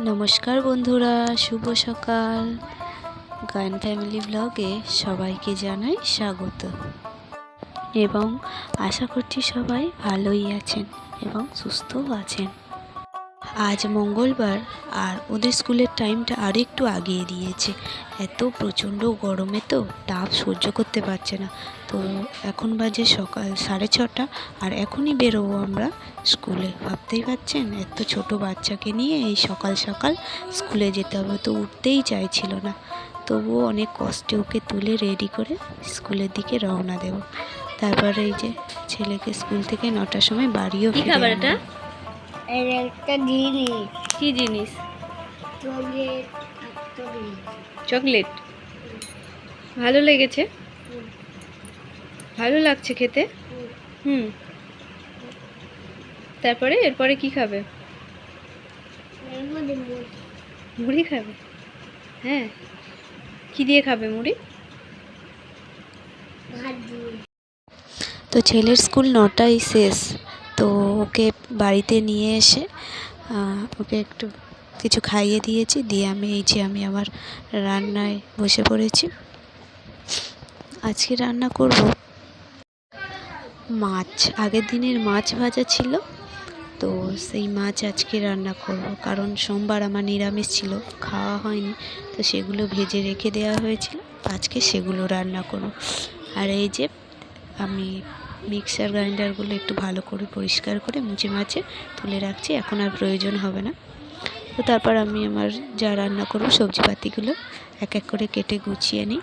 নমস্কার বন্ধুরা, শুভ সকাল। গায়ন ফ্যামিলি ব্লগে সবাইকে জানাই স্বাগত। এবং আশা করছি সবাই ভালোই আছেন এবং সুস্থও আছেন। আজ মঙ্গলবার আর ওদের স্কুলের টাইমটা আরেকটু আগিয়ে দিয়েছে। এত প্রচণ্ড গরমে তো তাপ সহ্য করতে পারছে না। তো এখন বাজে সকাল সাড়ে ছটা আর এখনই বেরোবো আমরা স্কুলে। ভাবতেই পারছেন? এত ছোট বাচ্চাকে নিয়ে এই সকাল সকাল স্কুলে যেতে হবে তো উঠতেই চাইছিল না। তবুও অনেক কষ্টে ওকে তুলে রেডি করে স্কুলের দিকে রওনা দেব। তারপরে এই যে ছেলেকে স্কুল থেকে নটার সময় বাড়িও কি এর একটা জিনিস। কি জিনিস? চকলেট। চকলেট। ভালো লেগেছে? ভালো লাগছে খেতে? হুম। তারপরে এরপরে কি খাবে? মুড়ি। খাবে? হ্যাঁ। কি দিয়ে খাবে মুড়ি? তো ছেলের স্কুল নটায় শেষ। তো ওকে বাড়িতে নিয়ে এসে ওকে একটু কিছু খাইয়ে দিয়েছি, দিয়ে আমি এই যে আমি আমার রান্নায় বসে পড়েছি। আজকে রান্না করব মাছ। আগের দিনের মাছ ভাজা ছিল, তো সেই মাছ আজকে রান্না করব। কারণ সোমবার আমার নিরামিষ ছিল, খাওয়া হয়নি, তো সেগুলো ভেজে রেখে দেওয়া হয়েছিল। আজকে সেগুলো রান্না করব। আর এই যে আমি মিক্সার গ্রাইন্ডারগুলো একটু ভালো করে পরিষ্কার করে মুছে মাছে তুলে রাখছি, এখন আর প্রয়োজন হবে না। তো তারপর আমি আমার যা রান্না করব সবজিপাতিগুলো এক এক করে কেটে গুছিয়ে নিই।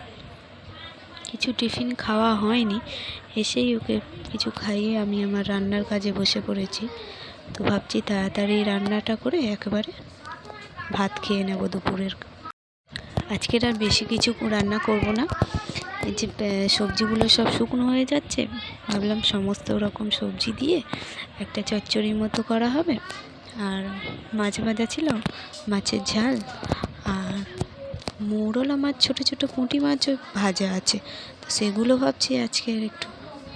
কিছু টিফিন খাওয়া হয়নি, এসেই ওকে কিছু খাইয়ে আমি আমার রান্নার কাজে বসে পড়েছি। তো ভাবছি তাড়াতাড়ি রান্নাটা করে একেবারে ভাত খেয়ে নেব দুপুরের। আজকের আর বেশি কিছু রান্না করব না। এই যে সবজিগুলো সব শুকনো হয়ে যাচ্ছে। ভাবলাম সমস্ত রকম সবজি দিয়ে একটা চচ্চড়ির মতো করা হবে। আর মাছ ভাজা ছিল, মাছের ঝাল, আর মৌরলা মাছ, ছোটো ছোটো পুঁটি মাছও ভাজা আছে। তো সেগুলো ভাবছি আজকে একটু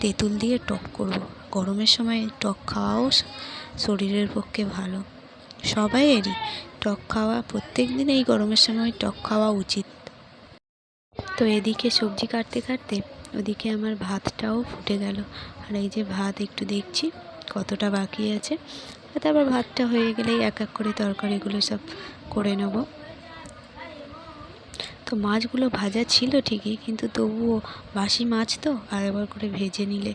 তেঁতুল দিয়ে টক করব। গরমের সময় টক খাওয়াও শরীরের পক্ষে ভালো। সবাইয়েরই টক খাওয়া প্রত্যেক দিন এই গরমের সময় টক খাওয়া উচিত। তো এদিকে সবজি কাটতে কাটতে ওদিকে আমার ভাতটাও ফুটে গেল। আর এই যে ভাত একটু দেখছি, কতটা বাকি আছে। তারপর ভাতটা হয়ে গেলেই এক এক করে তরকারিগুলো সব করে নেব। তো মাছগুলো ভাজা ছিল ঠিকই, কিন্তু তবুও বাসি মাছ তো, আর একবার করে ভেজে নিলে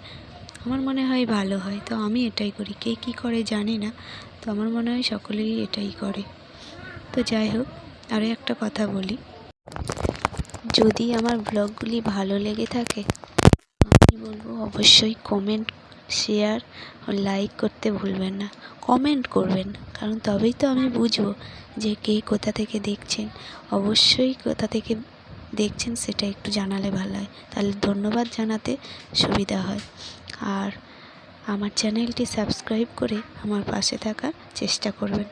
আমার মনে হয় ভালো হয়। তো আমি এটাই করি। কে কী করে জানি না, তো আমার মনে হয় সকলেই এটাই করে। তো যাই হোক, আরও একটা কথা বলি। যদি আমার ব্লগগুলি ভালো লেগে থাকে, আমি বলব অবশ্যই কমেন্ট শেয়ার ও লাইক করতে ভুলবেন না। কমেন্ট করবেন কারণ তবেই তো আমি বুঝব যে কে কোথা থেকে দেখছেন। অবশ্যই কোথা থেকে দেখছেন সেটা একটু জানালে ভালো হয়। তাহলে ধন্যবাদ জানাতে সুবিধা হয়। আর আমার চ্যানেলটি সাবস্ক্রাইব করে আমার পাশে থাকার চেষ্টা করবেন।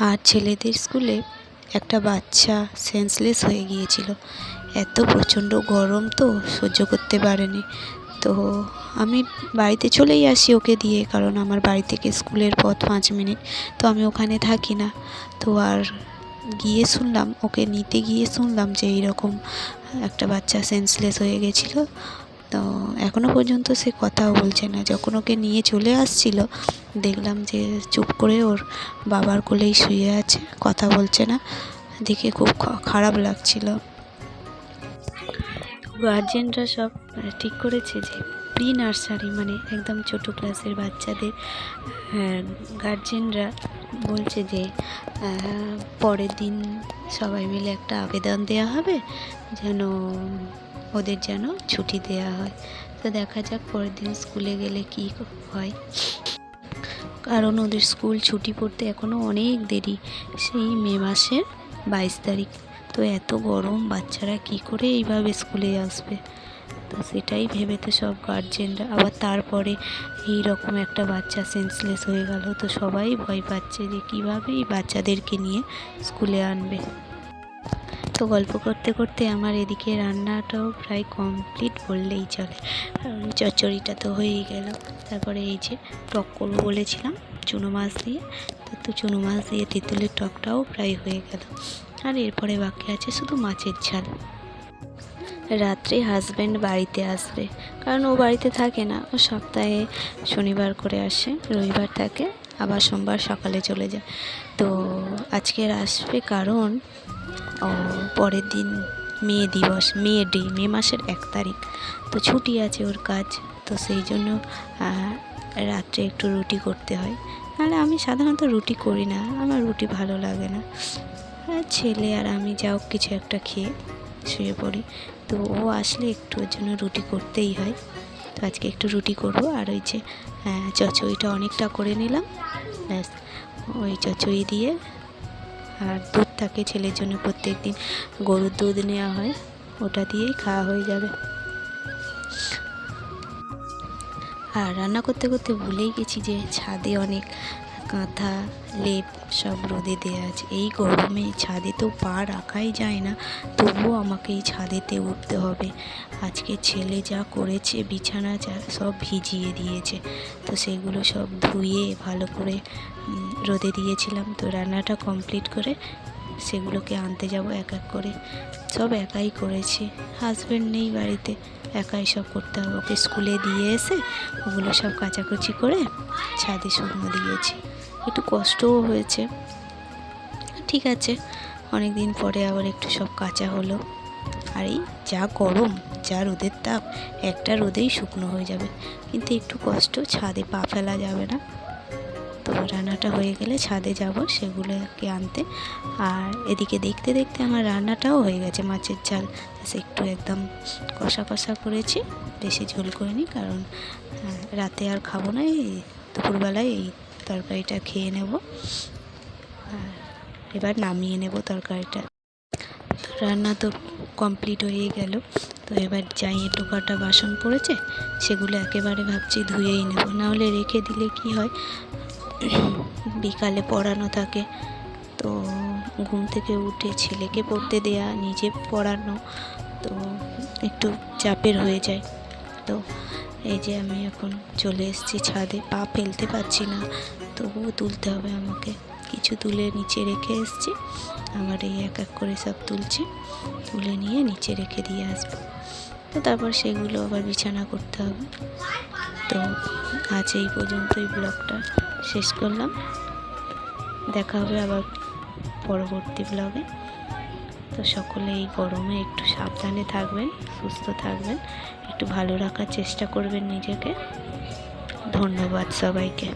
আর ছেলেদের স্কুলে একটা বাচ্চা সেন্সলেস হয়ে গিয়েছিল। এত প্রচণ্ড গরম তো, সহ্য করতে পারেনি। তো আমি বাড়িতে চলেই আসি ওকে দিয়ে, কারণ আমার বাড়ি থেকে স্কুলের পথ পাঁচ মিনিট। তো আমি ওখানে থাকি না। তো আর গিয়ে শুনলাম, ওকে নিতে গিয়ে শুনলাম যে এইরকম একটা বাচ্চা সেন্সলেস হয়ে গেছিল। তো এখনও পর্যন্ত সে কথাও বলছে না। যখন ওকে নিয়ে চলে আসছিল, দেখলাম যে চুপ করে ওর বাবার কোলেই শুয়ে আছে, কথা বলছে না। দেখে খুব খারাপ লাগছিল। গার্জেনরা সব ঠিক করেছে যে প্রি নার্সারি মানে একদম ছোট ক্লাসের বাচ্চাদের গার্জেনরা বলছে যে পরের দিন সবাই মিলে একটা আবেদন দেওয়া হবে, যেন ওদের যেন ছুটি দেওয়া হয়। তো দেখা যাক পরের দিন স্কুলে গেলে কী হয়। কারণ ওদের স্কুল ছুটি পড়তে এখনও অনেক দেরি, সেই মে মাসের বাইশ তারিখ। তো এত গরম, বাচ্চারা কি করে এইভাবে স্কুলে আসবে? তো সেটাই ভেবে তো সব গার্জেনরা আবার তারপরে এই রকম একটা বাচ্চা সেন্সলেস হয়ে গেল, তো সবাই ভয় পাচ্ছে যে কীভাবে এই বাচ্চাদেরকে নিয়ে স্কুলে আনবে। তো গল্প করতে করতে আমার এদিকে রান্নাটাও প্রায় কমপ্লিট বললেই চলে। কারণ চচ্চড়িটা তো হয়েই গেল। তারপরে এই যে টক করব বলেছিলাম চুনো মাছ দিয়ে। তো তো চুনো মাছ দিয়ে তেঁতুলের টকটাও প্রায় হয়ে গেল। আর এরপরে বাকি আছে শুধু মাছের ঝাল। রাত্রে হাজব্যান্ড বাড়িতে আসবে। কারণ ও বাড়িতে থাকে না, ও সপ্তাহে শনিবার করে আসে, রবিবার থাকে। আবার সোমবার সকালে চলে যায়। তো আজকের আসবে কারণ, ও, পরের দিন মে দিবস, মে ডে, মে মাসের এক তারিখ। তো ছুটি আছে ওর কাজ, তো সেই জন্য রাত্রে একটু রুটি করতে হয়। নাহলে আমি সাধারণত রুটি করি না, আমার রুটি ভালো লাগে না। আর ছেলে আর আমি যাও কিছু একটা খেয়ে শুয়ে পড়ি। তো ও আসলে একটু ওর জন্য রুটি করতেই হয়। তো আজকে একটু রুটি করব। আর ওই যে আহ, চচ্চড়িটা অনেকটা করে নিলাম। ব্যাস ওই চচ্চড়ি দিয়ে। আর দুধ থাকে ছেলের জন্য প্রত্যেক দিন। গরুর দুধ নেওয়া হয় ওটা দিয়েই খাওয়া হয়ে যাবে। আর রান্না করতে করতে ভুলেই গেছি যে ছাদে অনেক কাঁথা লেপ সব রোদে দেওয়া আছে। এই গরমে ছাদে তো পা রাখাই যায় না, তবুও আমাকে এই ছাদেতে উঠতে হবে। আজকে ছেলে যা করেছে, বিছানা যা সব ভিজিয়ে দিয়েছে। তো সেগুলো সব ধুয়ে ভালো করে রোদে দিয়েছিলাম। তো রান্নাটা কমপ্লিট করে সেগুলোকে আনতে যাব এক এক করে। সব একাই করেছি। হাজব্যান্ড নেই বাড়িতে, একাই সব করতে হবে। ওকে স্কুলে দিয়ে এসে ওগুলো সব কাচাকুচি করে ছাদে শুকনো দিয়েছি। একটু কষ্টও হয়েছে। ঠিক আছে অনেক দিন পরে আবার একটু সব কাঁচা হলো। আর এই যা গরম, যা রোদের তাপ, একটা রোদেই শুকনো হয়ে যাবে। কিন্তু একটু কষ্ট, ছাদে পা ফেলা যাবে না। তো রান্নাটা হয়ে গেলে ছাদে যাব সেগুলোকে আনতে। আর এদিকে দেখতে দেখতে আমার রান্নাটাও হয়ে গেছে, মাছের ঝাল। একটু একদম কষা কষা করেছি, বেশি ঝোল করিনি কারণ রাতে আর খাব না এই দুপুরবেলায় এই তরকারিটা খেয়ে নেব। আর এবার নামিয়ে নেব তরকারিটা। রান্না তো কমপ্লিট হয়ে গেল। তো এবার যাই, একটু কটা বাসন পড়েছে, সেগুলো একেবারে ভাবছি ধুয়েই নেব। নাহলে রেখে দিলে কি হয়? বিকালে পড়ানো থাকে। তো ঘুম থেকে উঠে ছেলেকে পড়তে দেয়া, নিজে পড়ানো, তো একটু চাপের হয়ে যায়। তো এই যে আমি এখন চলে এসেছি ছাদে, পা ফেলতে পারছি না, তবুও তুলতে হবে আমাকে। কিছু তুলে নিচে রেখে এসেছি আমার এই এক এক করে সব তুলছি, তুলে নিয়ে নিচে রেখে দিয়ে আসব। তো তারপর সেগুলো আবার বিছানা করতে হবে। তো আজ এই পর্যন্তই ব্লগটা শেষ করলাম। দেখা হবে আবার পরবর্তী ব্লগে। তো সকলে এই গরমে একটু সাবধানে থাকবেন, সুস্থ থাকবেন, একটু ভালো রাখার চেষ্টা করবেন নিজেকে। ধন্যবাদ সবাইকে।